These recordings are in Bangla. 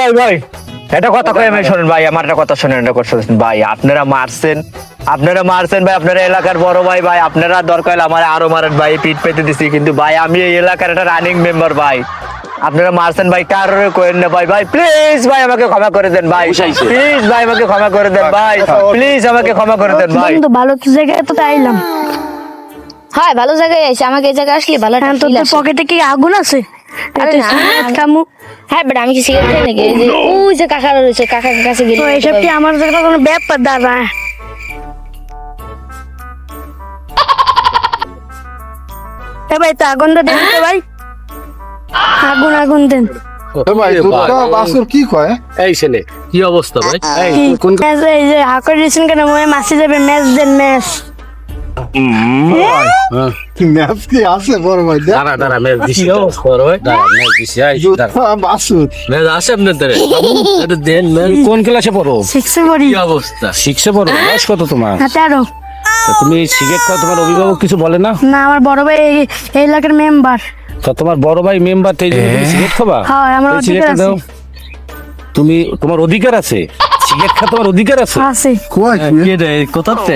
ভাই ভাই এটা কথা কই আমি শোনেন ভাই আমার একটা কথা শোনেন এটা কথা শোনেন। ভাই আপনারা মারছেন আপনারা মারছেন ভাই আপনারা এলাকার বড় ভাই ভাই আপনারা দরকার হলে আমার আরও মারেন ভাই পিট পেতে দিছি কিন্তু ভাই আমি এই এলাকার একটা রানিং মেম্বার ভাই। আপনারা মারছেন ভাই কারোর না ভাই ভাই প্লিজ ভাই আমাকে ক্ষমা করে দেন ভাই। প্লিজ ভাই আমাকে ক্ষমা করে দেন ভাই। প্লিজ আমাকে ক্ষমা করে দেন ভাই। বন্ধু ভালো জায়গায় তো আইলাম। হয় ভালো জায়গায় আমাকে এই জায়গায় আসলে ভালো তোর পকেটে কি আগুন আছে? আরে একটা না। cigarette খামু হ্যাঁ বেটা আমি কি সিগারেট খাই নাকি এই যে ওই যে কাকা রয়েছে কাকার কাছে গেলে তো এইসব কি আমার জায়গায় কোনো ব্যাপার দাদা এ ভাই তো আগুনটা দেন তো ভাই আগুন আগুন দেন এ ভাই তোরা বাসুর কি কয় এই ছেলে কি অবস্থা ভাই এই কি? কোন ম্যাচ এই যে হাকর দিয়েছেন কেন মনে মাসি যাবে ম্যাচ দেন ম্যাচ হ্যাঁ, কি ম্যাচ কি আছে বড় ভাই দাঁড়া দাঁড়া মেজ দিছি। বড় ভাই? দাঁড়া মেজ দিছি আই দাঁড়া। জুতা মেজ আসে আপনার ধারে? এটা দেন মেজ কোন ক্লাসে পড়ো? সিক্সে পড়ি। কি অবস্থা? শিখছে পড়ো? বয়স কত তোমার? তা তুমি সিগারেট খাও তোমার অভিভাবক কিছু বলে না? না আমার বড় ভাই এই- এলাকার মেম্বার তা তোমার বড় ভাই মেম্বার এই সিগারেট খাবা হ্যাঁ, আমার অধিকার আছে। তুমি তোমার অধিকার আছে? সিগারেট খা তোমার অধিকার আছে? আছে। কয় কি? কোথাতে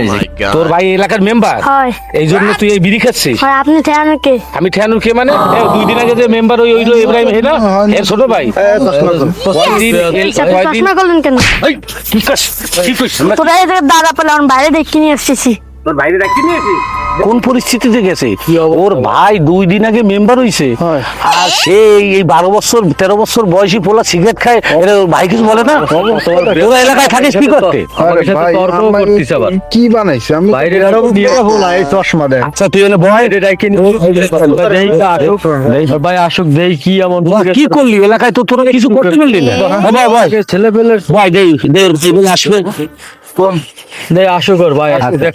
তোর ভাই এলাকার মেম্বার হয়। এই জন্য তুই এই বিড়ি খাচ্ছিস? হয় আপনি ঠেয়ান কে আমি ঠেয়ানুর কে মানে দুই দিন আগে যে মেম্বার ওই ওইলো ইব্রাহিম হেনা এর ছোট ভাই। কয়দিন এ- চশমা করলেন কেন? কি কাজ কি কইছ তোরা এই দাদা পেলে আমার বাইরে দেখে নিয়ে এসেছি তোর বাইরে নিয়েছি কোন পরিস্থিতিতে গেছে? ওর ভাই দুই দিন আগে মেম্বার হইছে। আর সে এই- বারো বছর তেরো বছর বয়সী পোলা সিগারেট খায় এটা ওর ভাই কিছু বলে না? তোরা এলাকায় থাকিস কি করতে। কি বানাইছে? আমি বাইরে এই চশমা দেখ। আচ্ছা তুই এনে বয়। ভাই আসুক দেই কি এমন কি করলি? এলাকায় তো তোরা কিছু করতে পারলি না। ভাই ভাই ছেলে পেলে ভাই দেই দে ওর ভাই বলে আসবে। আসুক ওর ভাই আচ্ছা।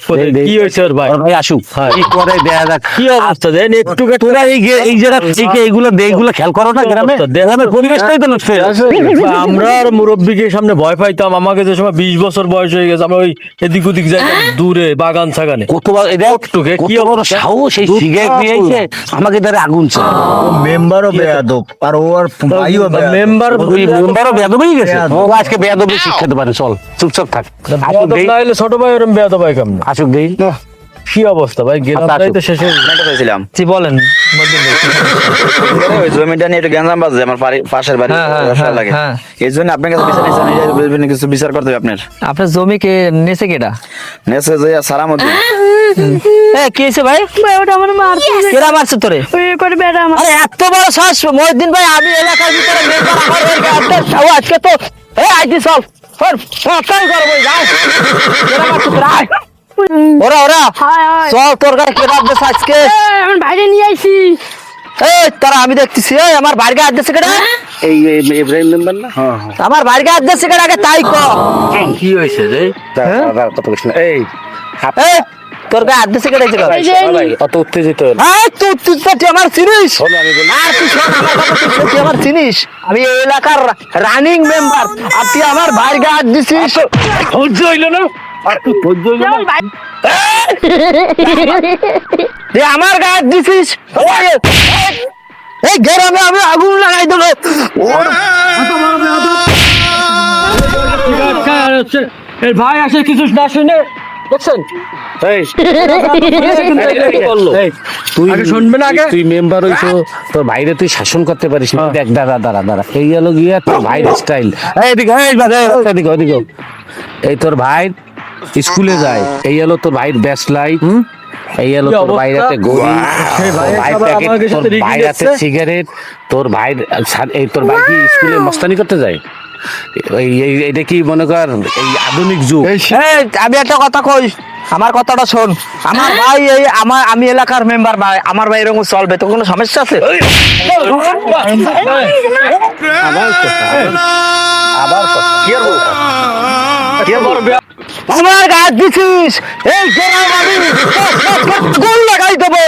কি হয়েছে ওর ভাই? ভাই আসুক। হ্যাঁ। কি করে দেয়া যাক? কি অবস্থা? দেন একটু তোরা এই এই জায়গা থেকে এইগুলো দে এইগুলো খেয়াল করো না গ্রামে। গ্রামের পরিবেশটাই তো নষ্ট আমরা আর মুরব্বীকে সামনে ভয় পাইতাম। আমাকে যে সময় বিশ বছর বয়স হয়ে গেছে আমরা ওই এদিক ওদিক যাইতাম দূরে বাগান ছাগানে। কি বড় সাহস এই সিগারেট নিয়ে আইছে আমাকে দ্বারা আগুন ছিল মেম্বারও বেয়াদব আর ওর ভাইও মেম্বার ওই মেম্বারও বেয়াদব হয়ে গেছে ও আজকে বেয়াদবি শিক্ষা দেবে চল চুপচাপ থাক। আসুক দেই। না ছোট ভাই ওরম বেয়াদ ভাই কেমন? আসুক দেই। কি অবস্থা ভাই? গেলাম আচ্ছা, তো শেষে জানতে পেরেছিলাম জি বলেন জমিটা নিয়ে একটু গ্যাঞ্জাম বাজছে আমার পাশের বাড়ি হ্যাঁ, হ্যাঁ, হ্যাঁ, লাগে। এই জন্য আপনার কাছে বিচার নিয়েছেন, এই যে বিভিন্ন কিছু বিচার করতে হবে আপনার। আপনার জমি কে নেছে কেটা নেছে যে সালাম কি হয়েছে ভাই? ভাই ওটা আমার মারতে কেরা মারছে তোরে? করে বেড়া আমার। এত বড় শ্বাস মহিউদ্দিন ভাই আমি এলাকার ভিতরে আজকে তো এ আইজি সব। ওরা ওরা হয় হয়। চল তোর গায়ে কেরা দেশ আজকে? বাইরে নিয়ে আইছি। এই তারা আমি দেখতেছি এই আমার বাড়ির হাত দিচ্ছে কেডা? এই এই ইব্রাহিম মেম্বার না? আমার বাড়ির হাত দিচ্ছে কেডা আগে তাই ক। কি হয়েছে রে? এই এই তোর গায়ে হাত অত উত্তেজিত তুই তুই আমার চিনিস? শোনো আমি বলি আর তুই শোন আমার কথা তুই আমার চিনিস? আমি এই এলাকার রানিং মেম্বার আর তুই আমার বাড়ির গায়ে হাত দিছিস। সহ্য হইল না? আর তুই সহ্য হইল না? আমার আমার গায়ে হাত দিছিস? এই- গ্রামে আমি আগুন লাগাই দেবো। এই ভাই আসে কিছু না শুনে দেখছেন? এই। তুই মেম্বার হইছো তোর ভাইরে তুই শাসন করতে পারিস না। দেখ দাঁড়া দাঁড়া দাঁড়া। এই গেল গিয়া তোর ভাইয়ের স্টাইল এদিকে ওদিকে। এই তোর ভাই স্কুলে যায়। এই হলো তোর ভাইয়ের ব্যাস লাইট এই হলো তোর? গড়ি ভাই তোর? সিগারেট তোর সা- এই তোর ভাই কি স্কুলে মস্তানি করতে যায়? এটা কি মনে কর এই আধুনিক যুগ আমি একটা কথা কই আমার কথাটা শোন আমার ভাই এই আমার আমি এলাকার মেম্বার ভাই আমার ভাই এরকম চলবে তো কোনো সমস্যা আছে আমার গাছ দিছিস এই গুল লাগাই দেবো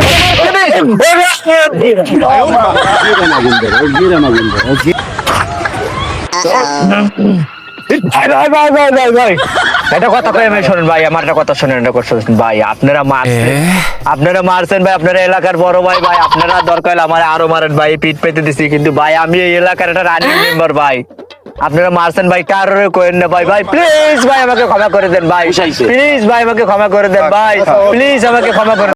পেতে দিছি কিন্তু ভাই আমি এই এলাকার একটা ভাই আপনারা মারছেন ভাই না ভাই ভাই প্লিজ ভাই আমাকে ক্ষমা করে দেন ভাই প্লিজ ভাই আমাকে ক্ষমা করে দেন ভাই প্লিজ আমাকে ক্ষমা করে